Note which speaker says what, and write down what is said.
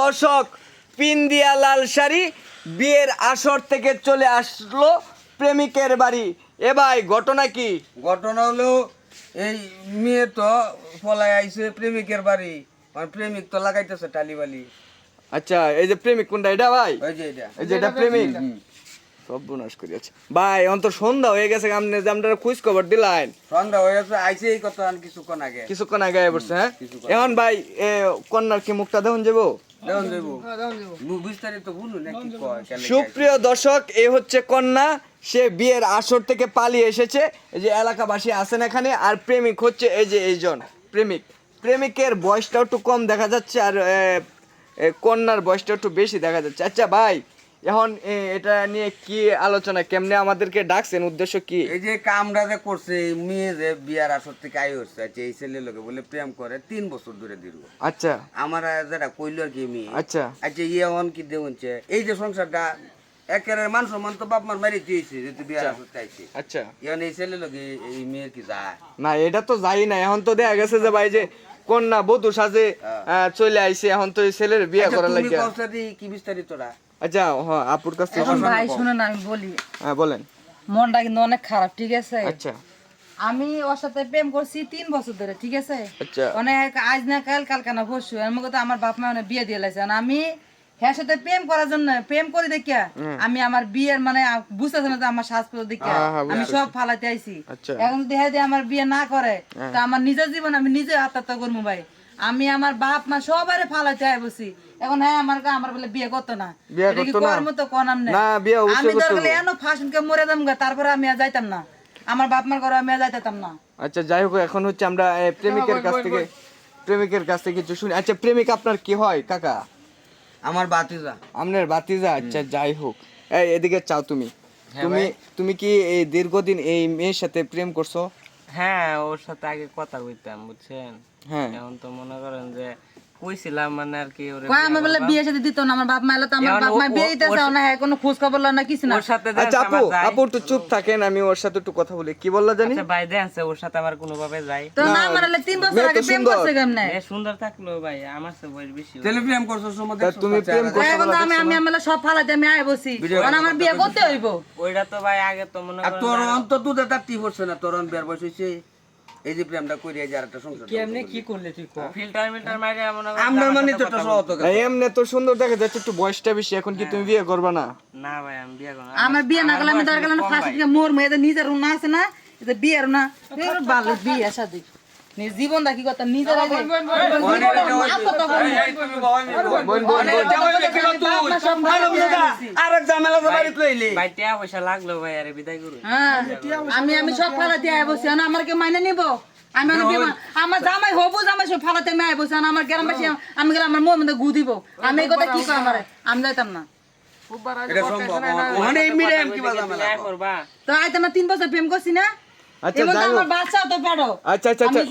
Speaker 1: দর্শক পিন্দিয়া লাল শাড়ি বিয়ের আসর থেকে চলে আসলো প্রেমিকের বাড়ি। এ ভাই ঘটনা কি?
Speaker 2: ঘটনা হলো এই মেয়ে তো পলায় আইছে প্রেমিকের বাড়ি আমার প্রেমিক তো লাগাইতেছে টালিবালি।
Speaker 1: আচ্ছা এই যে প্রেমিক কোনটা? এটা ভাই?
Speaker 2: ওই যে এটা।
Speaker 1: এই যে এটা প্রেমিক? সব বুনাশ করিয়াছে ভাই অন্ত সন্ধ্যা হয়ে গেছে আপনি যে আমরা খোঁজ খবর দিলাইন।
Speaker 2: সন্ধ্যা হয়ে গেছে আইছে এই কথা আর কিছুক্ষণ আগে।
Speaker 1: কিছুক্ষণ আগে পড়ছে হ্যাঁ। এখন ভাই এ কন্যার কি মুখটা দেখুন যাব?
Speaker 2: কেন
Speaker 1: সুপ্রিয় দর্শক এ হচ্ছে কন্যা। সে বিয়ের আসর থেকে পালিয়ে এসেছে। এই যে এলাকাবাসী আছেন এখানে আর প্রেমিক হচ্ছে এই যে এইজন। প্রেমিক। প্রেমিকের বয়সটাও একটু কম দেখা যাচ্ছে আর কন্যার বয়সটা একটু বেশি দেখা যাচ্ছে। আচ্ছা ভাই এখন এটা নিয়ে কি আলোচনা? কেমনে আমাদেরকে ডাকছেন? উদ্দেশ্য কি?
Speaker 2: এই যে কামটা যে করছে মেয়ে যে বিয়ার আসর থেকে আই হচ্ছে আচ্ছা এই ছেলে লোকে বলে প্রেম করে তিন বছর ধরে দীর্ঘ।
Speaker 1: আচ্ছা।
Speaker 2: আমার যেটা কইল আর কি মেয়ে।
Speaker 1: আচ্ছা।
Speaker 2: আচ্ছা ইয়ে অন কি দেউনছে এই যে সংসারটা একেবারে মান সম্মান তো বাপ মার মারি দিয়েছে যে তুই বিয়ার আসর চাইছে
Speaker 1: আচ্ছা।
Speaker 2: এখন এই ছেলে লোকে এই মেয়ের কি যায়?
Speaker 1: না এটা তো যাই না। এখন তো দেখা গেছে যে ভাই যে কন্যা বধু সাজে চলে আইছে এখন তো ছেলের বিয়ে
Speaker 2: আচ্ছা,
Speaker 1: করার
Speaker 2: তুমি
Speaker 1: লাগে
Speaker 2: দি কি বিস্তারিতটা
Speaker 1: আচ্ছা হ্যাঁ আপুর কাছে।
Speaker 3: ভাই শুনেন আমি বলি।
Speaker 1: হ্যাঁ বলেন।
Speaker 3: মনটা কিন্তু অনেক খারাপ ঠিক আছে?
Speaker 1: আচ্ছা।
Speaker 3: আমি ওর সাথে প্রেম করছি তিন বছর ধরে ঠিক আছে?
Speaker 1: আচ্ছা।
Speaker 3: অনেক আজ না কাল কালকানা না পরশু এর মধ্যে আমার বাপ মা বিয়ে দিয়ে লাইছে। আমি হ্যাঁ সাথে প্রেম করার জন্য প্রেম করে দেখিয়া আমি আমার বিয়ের মানে বুঝতেছে না যে আমার দেখিয়া
Speaker 1: হ্যাঁ, হ্যাঁ,
Speaker 3: আমি সব ফালাতে আইছি।
Speaker 1: আচ্ছা।
Speaker 3: এখন যদি হ্যাঁ দিয়ে আমার বিয়ে না করে তা আমার নিজের জীবন আমি নিজে আত্মহত্যা করব ভাই। আমি আমার বাপ মা সবারে ফালাতে আই বসি এখন হ্যাঁ আমার গা- আমার বলে বিয়ে করতো না।
Speaker 1: বিয়ে
Speaker 3: এটা কি
Speaker 1: করতো না?
Speaker 3: করার মতো কোন আমনে
Speaker 1: না, বিয়ে অবশ্যই
Speaker 3: আমি দরকার। এনো ফাশনকে মরে দাম গা তারপরে আমি আর যাইতাম না। আমার বাপ মার ঘরে আমি আর যাইতাম না।
Speaker 1: আচ্ছা যাই হোক এখন হচ্ছে আমরা প্রেমিকের কাছ থেকে প্রেমিকের কাছ থেকে কিছু শুনি। আচ্ছা প্রেমিক আপনার কি হয় কাকা?
Speaker 2: আমার বাতিজা।
Speaker 1: আপনার বাতিজা আচ্ছা যাই হোক। এই এদিকে চাও তুমি? তুমি তুমি কি এই দীর্ঘদিন এই মেয়ের সাথে প্রেম করছ?
Speaker 4: হ্যাঁ ওর সাথে আগে কথা কইতাম বুঝছেন?
Speaker 1: হ্যাঁ।
Speaker 4: এখন তো মনে করেন যে কইছিলাম মানে আর কি ওরে
Speaker 3: কয় আমার বলে বিয়ে সাথে দিত না আমার বাপ মা এলো তো আমার বাপ মা বিয়ে দিতেছে না হ্যাঁ কোনো খোঁজ খবর লয় না কিছু না।
Speaker 4: ওর সাথে
Speaker 1: আচ্ছা আপু আপু একটু চুপ থাকেন আমি ওর সাথে একটু কথা বলি। কি বললা জানি?
Speaker 4: আচ্ছা ভাই দেন ওর সাথে আমার কোনো ভাবে যাই।
Speaker 3: তো না আমার হলে তিন বছর আগে প্রেম
Speaker 1: সুন্দর।
Speaker 3: করছে কেমনে?
Speaker 4: এ সুন্দর থাকল ভাই আমার সে বয়স বেশি
Speaker 2: তেলে প্রেম করছ সময়
Speaker 1: তুমি প্রেম করছ
Speaker 3: এখন তো আমি আমি আমার সব ফালাতে আমি আয় বসি। কারণ আমার বিয়ে করতে হইব।
Speaker 4: ওইটা তো ভাই আগে তো মনে
Speaker 2: আর তোর অন্তত দুধ একটা টি পড়ছে না তোর অন বিয়ার বয়স হয়েছে এই যে প্রেমটা করিয়া যে আরেকটা সংসার কেমনে কি
Speaker 4: ফিল্টার মিল্টার মাইরে এমন
Speaker 2: আমরা মানে তো
Speaker 4: তো
Speaker 2: সহত
Speaker 1: না, এমনি তো সুন্দর দেখা যাচ্ছে একটু বয়সটা বেশি এখন কি তুমি বিয়ে করবে না?
Speaker 4: না ভাই আমি বিয়ে করব
Speaker 3: আমার বিয়ে না করলে আমি দরকার না ফাঁসি মোর মেয়েদের নিজের রুনা আছে না এটা বিয়ের না ভালো বিয়ে শাদি জীবন দেখি কথা নিজের হ্যাঁ আমি আমি সব ফালাতে আয় বসি আমার কে মাইনে নিব আমি আমার জামাই হবু জামাই সব ফালাতে আমি আয় বসি আমার গ্রামবাসী আমি গেলে আমার মোর মধ্যে গু দিব আমি এই কথা কি কয় আমার আমি যাইতাম না তো আইতাম না তিন বছর প্রেম করছি না
Speaker 1: আচ্ছা আচ্ছা আচ্ছা আচ্ছা